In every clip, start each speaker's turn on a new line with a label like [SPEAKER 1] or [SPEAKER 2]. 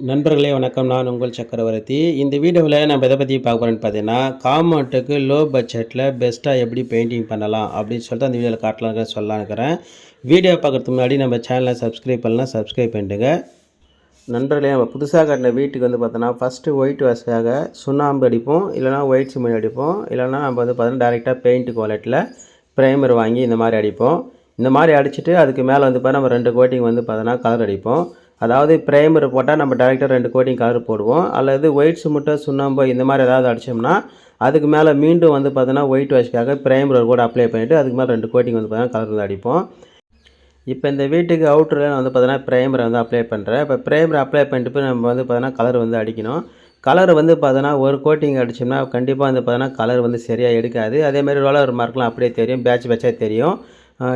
[SPEAKER 1] நண்பர்களே வணக்கம். நான் உங்கள் சக்கரவர்த்தி. இந்த வீடியோவில் நம்ம எதை பற்றி பார்க்க போகிறேன்னு பார்த்தீங்கன்னா காமௌண்ட்டுக்கு லோ பட்ஜெட்டில் பெஸ்ட்டாக எப்படி பெயிண்டிங் பண்ணலாம் அப்படின்னு சொல்லிட்டு அந்த வீடியோவில் காட்டலாங்க சொல்லலாம் இருக்கிறேன். வீடியோ பார்க்குறதுக்கு முன்னாடி நம்ம சேனலை சப்ஸ்கிரைப் பண்ணலாம் சப்ஸ்கிரைப் பண்ணிடுங்க. நண்பர்களே நம்ம புதுசாக கட்டின வீட்டுக்கு வந்து பார்த்தோன்னா ஃபஸ்ட்டு ஒயிட் வாஷாக சுண்ணாம்பு அடிப்போம் இல்லைனா ஒயிட் சிமெண்ட் அடிப்போம் இல்லைனா நம்ம வந்து பார்த்தோன்னா டேரெக்டாக பெயிண்ட் குவாலிட்டியில் ப்ரைமர் வாங்கி இந்த மாதிரி அடிப்போம். இந்த மாதிரி அடிச்சுட்டு அதுக்கு மேலே வந்து பார்த்தா நம்ம ரெண்டு கோட்டிங் வந்து பார்த்தோன்னா கலர் அடிப்போம். அதாவது ப்ரைமர் போட்டால் நம்ம டேரெக்டாக ரெண்டு கோட்டிங் கலர் போடுவோம். அல்லது ஒயிட் சிமெண்ட்டோ சுண்ணாம்பு இந்த மாதிரி ஏதாவது அடித்தோம்னா அதுக்கு மேலே மீண்டும் வந்து பார்த்தோன்னா ஒயிட் வாஷ்க்காக ப்ரைமர் கூட அப்ளை பண்ணிவிட்டு அதுக்கு மேலே ரெண்டு கோட்டிங் வந்து பார்த்தோன்னா கலர் வந்து அடிப்போம். இப்போ இந்த வீட்டுக்கு அவுட்டரில் வந்து பார்த்தோன்னா ப்ரைமரை வந்து அப்ளை பண்ணுறேன் இப்போ ப்ரைமர் அப்ளை பண்ணிட்டு போய் நம்ம வந்து பார்த்தோன்னா கலர் வந்து அடிக்கணும். கலர் வந்து பார்த்தோன்னா ஒரு கோட்டிங் அடிச்சோம்னா கண்டிப்பாக வந்து பார்த்தோன்னா கலர் வந்து சரியாக எடுக்காது. அதேமாதிரி ரோலர் மார்க்லாம் அப்படியே தெரியும் பேட்ச் பேட்சாக தெரியும்.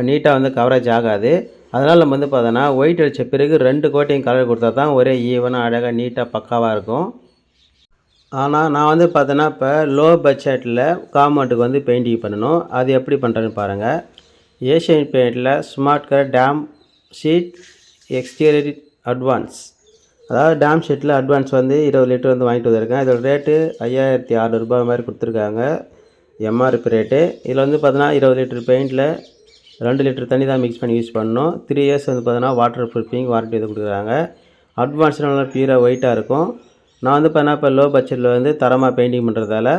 [SPEAKER 1] நீட்டாக வந்து கவரேஜ் ஆகாது. அதனால் நம்ம வந்து பார்த்தோன்னா ஒயிட் அடித்த பிறகு ரெண்டு கோட்டையும் கலர் கொடுத்தா தான் ஒரே ஈவனாக அழகாக நீட்டாக பக்காவாக இருக்கும். ஆனால் நான் வந்து பார்த்தோன்னா இப்போ லோ பட்ஜெட்டில் காம்பவுண்டுக்கு வந்து பெயிண்டிங் பண்ணணும். அது எப்படி பண்ணுறேன்னு பாருங்கள் Asian பெயிண்டில் smart colour damp sheath exterior advance அதாவது டேம் ஷீட்டில் அட்வான்ஸ் வந்து இருபது லிட்டர் வந்து வாங்கிட்டு வந்திருக்கேன். இதோட ரேட்டு ஐயாயிரத்தி அறநூறுபா மாதிரி கொடுத்துருக்காங்க. எம்ஆர்பி ரேட்டு இதில் வந்து பார்த்தோன்னா இருபது லிட்டர் பெயிண்டில் ரெண்டு லிட்டர் தண்ணி தான் மிக்ஸ் பண்ணி யூஸ் பண்ணணும். த்ரீ இயர்ஸ் வந்து பார்த்தீங்கன்னா வாட்டர் ப்ரூஃபிங் வாரண்டி இது கொடுக்குறாங்க. அட்வான்ஸ் நல்லா பியூராக ஒயிட்டாக இருக்கும். நான் வந்து பார்த்தீங்கன்னா இப்போ லோ பட்ஜெட்டில் வந்து தரமாக பெயிண்டிங் பண்ணுறதால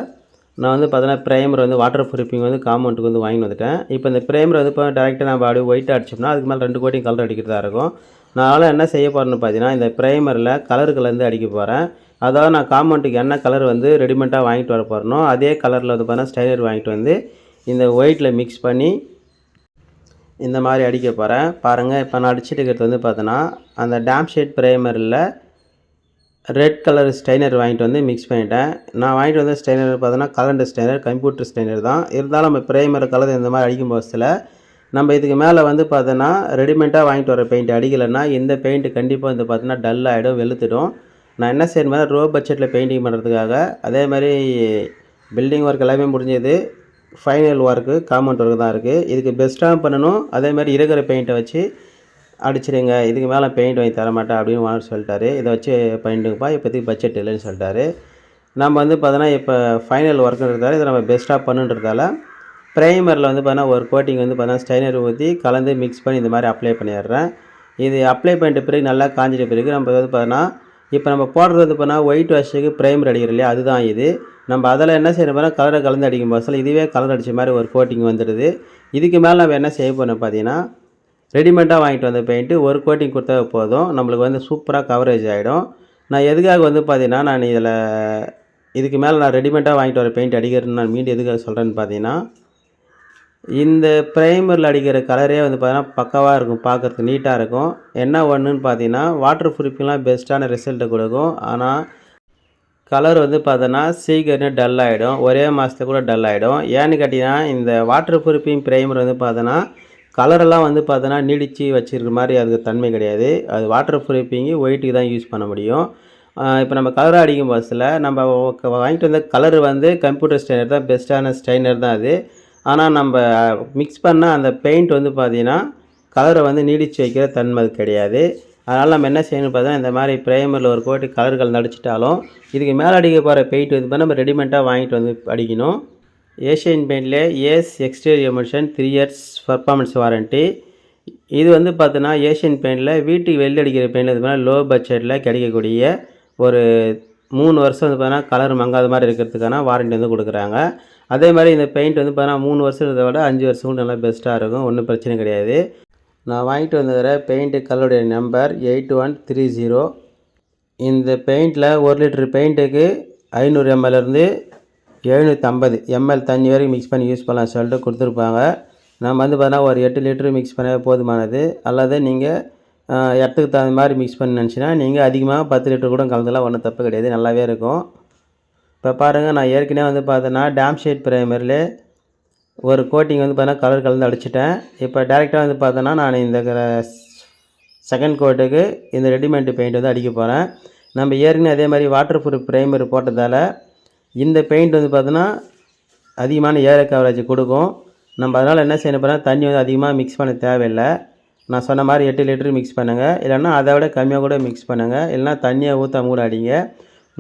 [SPEAKER 1] நான் வந்து பார்த்தீங்கன்னா ப்ரைமர் வந்து வாட்டர் ப்ரூஃபிங் வந்து காம்பவுண்டுக்கு வந்து வாங்கி வந்துட்டேன். இப்போ இந்த ப்ரைமர் வந்து இப்போ டேரெக்டாக நம்ம அப்படியே ஒயிட் அடிச்சோம்னா அதுக்கு மேலே ரெண்டு கோட்டிங் கலர் அடிக்கிறதா இருக்கும். நான் என்ன செய்ய போகிறேன்னு பார்த்தீங்கன்னா இந்த ப்ரைமரில் கலர் கலந்து அடிக்க போகிறேன் அதாவது நான் காம்பவுண்டுக்கு என்ன கலர் வந்து ரெடிமெண்ட்டாக வாங்கிட்டு வர போகிறனோ அதே கலரில் வந்து பார்த்தீங்கன்னா ஸ்டைலர் வாங்கிட்டு வந்து இந்த ஒயிட்டில் மிக்ஸ் பண்ணி இந்த மாதிரி அடிக்க போகிறேன் பாருங்கள் இப்போ நான் அடிச்சுட்டு இருக்கிறது வந்து பார்த்தோன்னா அந்த டேம் ஷேட் ப்ரைமரில் ரெட் கலர் ஸ்டெய்னர் வாங்கிட்டு வந்து மிக்ஸ் பண்ணிட்டேன். நான் வாங்கிட்டு வந்த ஸ்டெய்னர் பார்த்தோன்னா கலண்டர் ஸ்டெய்னர் கம்ப்யூட்டர் ஸ்டெய்னர் தான். இருந்தாலும் நம்ம ப்ரைமர் கலர் இந்த மாதிரி அடிக்கும் பட்சத்தில் நம்ம இதுக்கு மேலே வந்து பார்த்தோன்னா ரெடிமேடாக வாங்கிட்டு வர பெயிண்ட் அடிக்கலைன்னா இந்த பெயிண்ட் கண்டிப்பாக வந்து பார்த்தோன்னா டல் ஆகிடும் வெளுத்துடும். நான் என்ன செய்யணும் ரோ பட்ஜெட்டில் பெயிண்டிங் பண்ணுறதுக்காக அதே மாதிரி பில்டிங் ஒர்க் எல்லாமே முடிஞ்சது. ஃபைனல் ஒர்க்கு காமெண்ட் ஒர்க்கு தான் இருக்குது இதுக்கு பெஸ்ட்டாக பண்ணணும். அதே மாதிரி இருக்கிற பெயிண்ட்டை வச்சு அடிச்சிடுங்க இதுக்கு மேலே பெயிண்ட் வாங்கி தர மாட்டேன் அப்படின்னு ஓனர் சொல்லிட்டாரு. இதை வச்சு பண்ணிட்டுப்பா இப்போதைக்கு பட்ஜெட் இல்லைன்னு சொல்லிட்டாரு. நம்ம வந்து பார்த்தோன்னா இப்போ ஃபைனல் ஒர்க்குன்றதால இதை நம்ம பெஸ்ட்டாக பண்ணுன்றதால ப்ரைமரில் வந்து பார்த்தோன்னா ஒரு கோட்டிங் வந்து பார்த்தோன்னா ஸ்டைனர் ஊற்றி கலந்து மிக்ஸ் பண்ணி இந்த மாதிரி அப்ளை பண்ணிடுறேன். இது அப்ளை பண்ணிட்ட பிறகு நல்லா காஞ்சிட்ட பிறகு நம்ம வந்து பார்த்தோன்னா இப்போ நம்ம போடுறது வந்து பார்த்தோன்னா ஒயிட் வாஷுக்கு ப்ரைமர் அடிக்கிறோம் இல்லையா? அதுதான் இது. நம்ம அதில் என்ன செய்யணும் கலரை கலந்து அடிக்கும் போது இதுவே கலர் அடித்த மாதிரி ஒரு கோட்டிங் வந்துடுது இதுக்கு மேலே நம்ம என்ன செய்ய போகிறோம் பார்த்தீங்கன்னா ரெடிமேடாக வாங்கிட்டு வந்த பெயிண்ட்டு ஒரு கோட்டிங் கொடுத்தா போதும். நம்மளுக்கு வந்து சூப்பராக கவரேஜ் ஆகிடும் நான் எதுக்காக வந்து பார்த்தீங்கன்னா நான் இதில் இதுக்கு மேலே நான் ரெடிமேடாக வாங்கிட்டு வர பெயிண்ட் அடிக்கிறேன்னு நான் மீண்டும் எதுக்காக சொல்கிறேன்னு பார்த்தீங்கன்னா இந்த ப்ரைமரில் அடிக்கிற கலரே வந்து பார்த்தீங்கன்னா பக்கவாக இருக்கும். பார்க்குறதுக்கு நீட்டாக இருக்கும். என்ன ஒன்றுன்னு பார்த்தீங்கன்னா வாட்டர் ப்ரூஃபிங்லாம் பெஸ்ட்டான ரிசல்ட்டை கொடுக்கும். ஆனால் கலர் வந்து பார்த்தோன்னா சீக்கிரம் டல் ஆகிடும் ஒரே மாதத்துல கூட டல் ஆகிடும் ஏன்னு கேட்டிங்கன்னா இந்த வாட்டர் ப்ரூஃபிங் ப்ரைமர் வந்து பார்த்தோன்னா கலரெல்லாம் வந்து பார்த்தோன்னா நீடித்து வச்சுருக்க மாதிரி அதுக்கு தன்மை கிடையாது. அது வாட்டர் ப்ரூஃபிங்கு ஒயிட்டுக்கு தான் யூஸ் பண்ண முடியும். இப்போ நம்ம கலர் அடிக்கும் பஸ்ஸில் நம்ம வாங்கிட்டு வந்த கலர் வந்து கம்ப்யூட்டர் ஸ்டைனர் தான் பெஸ்ட்டான ஸ்டைனர் தான் அது. ஆனால் நம்ம மிக்ஸ் பண்ண அந்த பெயிண்ட் வந்து பார்த்திங்கன்னா கலரை வந்து நீடித்து வைக்கிற தன்மை அது கிடையாது. அதனால் நம்ம என்ன செய்யணும் பார்த்தா இந்த மாதிரி ப்ரைமரில் ஒரு கோட்டு கலர்கள் நடிச்சிட்டாலும் இதுக்கு மேலே அடிக்க போகிற பெயிண்ட் வந்து நம்ம ரெடிமேடாக வாங்கிட்டு வந்து அடிக்கணும். Asian பெயிண்டில் Ace exterior emulsion three years performance warranty இது வந்து பார்த்தோன்னா ஏஷியன் பெயிண்டில் வீட்டுக்கு வெளில அடிக்கிற பெயிண்ட் இது மாதிரி லோ பட்ஜெட்டில் கிடைக்கக்கூடிய ஒரு மூணு வருஷம் வந்து பார்த்தீங்கன்னா கலர் மங்காத மாதிரி இருக்கிறதுக்கான வாரண்ட்டி வந்து கொடுக்குறாங்க. அதே மாதிரி இந்த பெயிண்ட் வந்து பார்த்தீங்கன்னா மூணு வருஷம் இருந்ததை விட அஞ்சு வருஷம் நல்லா பெஸ்ட்டாக இருக்கும் ஒன்றும் பிரச்சனை கிடையாது. நான் வாங்கிட்டு வந்துக்கிற paint கல்லுடைய number eight one three zero இந்த பெயிண்டில் ஒரு லிட்ரு பெயிண்ட்டுக்கு ஐநூறு எம்எல்லேருந்து எழுநூற்றம்பது எம்எல் தண்ணி வரைக்கும் மிக்ஸ் பண்ணி யூஸ் பண்ணலாம் சொல்லிட்டு கொடுத்துருப்பாங்க. நம்ம வந்து பார்த்தீங்கன்னா ஒரு எட்டு லிட்டரு மிக்ஸ் பண்ண போதுமானது. அல்லது நீங்கள் இடத்துக்கு தகுந்த மாதிரி மிக்ஸ் பண்ணி நினச்சின்னா நீங்கள் அதிகமாக பத்து லிட்டர் கூட கலந்துலாம் ஒன்றும் தப்பு கிடையாது. நல்லாவே இருக்கும். இப்போ பாருங்கள் நான் ஏற்கனவே வந்து பார்த்தோன்னா டேம் ஷேட் ப்ரைமரில் ஒரு கோட்டிங் வந்து பார்த்தீங்கன்னா கலர் கலந்து அடிச்சிட்டேன். இப்போ டேரெக்டாக வந்து பார்த்தோன்னா நான் இந்த செகண்ட் கோட்டுக்கு இந்த ரெடிமேட் பெயிண்ட் வந்து அடிக்க போகிறேன் நம்ம ஏற்கனவே அதே மாதிரி வாட்டர் ப்ரூஃப் ப்ரைமர் போட்டதால் இந்த பெயிண்ட் வந்து பார்த்தோன்னா அதிகமான ஏர் கவரேஜ் கொடுக்கும். நம்ம அதனால் என்ன செய்யணும் போனால் தண்ணி வந்து அதிகமாக மிக்ஸ் பண்ண தேவையில்லை. நான் சொன்ன மாதிரி எட்டு லிட்டரு மிக்ஸ் பண்ணுங்கள் இல்லைன்னா அதை விட கம்மியாக கூட மிக்ஸ் பண்ணுங்கள் இல்லைன்னா தண்ணியை ஊற்றாம கூட அடிங்க.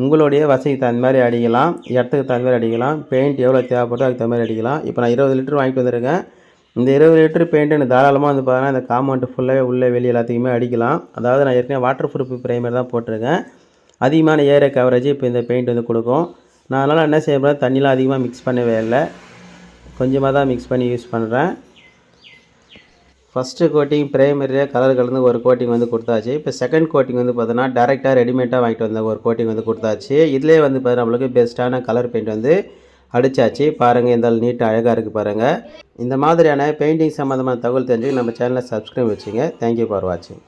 [SPEAKER 1] உங்களுடைய வசதிக்கு தகுந்த மாதிரி அடிக்கலாம் இடத்துக்கு தகுந்த மாதிரி அடிக்கலாம் பெயிண்ட் எவ்வளோ தேவைப்பட்டோ அதுக்கு தகுந்த மாதிரி அடிக்கலாம். இப்போ நான் இருபது லிட்டர் வாங்கிட்டு வந்திருக்கேன். இந்த இருபது லிட்டர் பெயிண்ட் எனக்கு தாராளமாக வந்து பார்த்தீங்கன்னா இந்த காம்பவுண்ட் ஃபுல்லாகவே உள்ளே வெளியே எல்லாத்தையுமே அடிக்கலாம். அதாவது நான் ஏற்கனவே வாட்டர் ப்ரூஃப் ப்ரைமர் தான் போட்டிருக்கேன். அதிகமான ஏரியா கவரேஜ் இப்போ இந்த பெயிண்ட் வந்து கொடுக்கும். நான் அதனால் என்ன செய்ய போகிறேன் தண்ணிலாம் அதிகமாக மிக்ஸ் பண்ணவே இல்லை. கொஞ்சமாக தான் மிக்ஸ் பண்ணி யூஸ் பண்ணுறேன் ஃபஸ்ட்டு கோட்டிங் ப்ரைமரியாக கலர் கலந்து ஒரு கோட்டிங் வந்து கொடுத்தாச்சு. இப்போ செகண்ட் கோட்டிங் வந்து பார்த்தோன்னா டேரெக்டாக ரெடிமேடாக வாங்கிட்டு வந்த ஒரு கோட்டிங் வந்து கொடுத்தாச்சு. இதிலே வந்து பார்த்தா நம்மளுக்கு பெஸ்ட்டான கலர் பெயிண்ட் வந்து அடித்தாச்சு பாருங்கள் இந்த நீட்டாக அழகாக இருக்குது பாருங்கள் இந்த மாதிரியான பெயிண்டிங் சம்மந்தமான தகவல் தெரிஞ்சு நம்ம சேனலை சப்ஸ்கிரைப் வச்சுங்க. தேங்க்யூ ஃபார் வாட்சிங்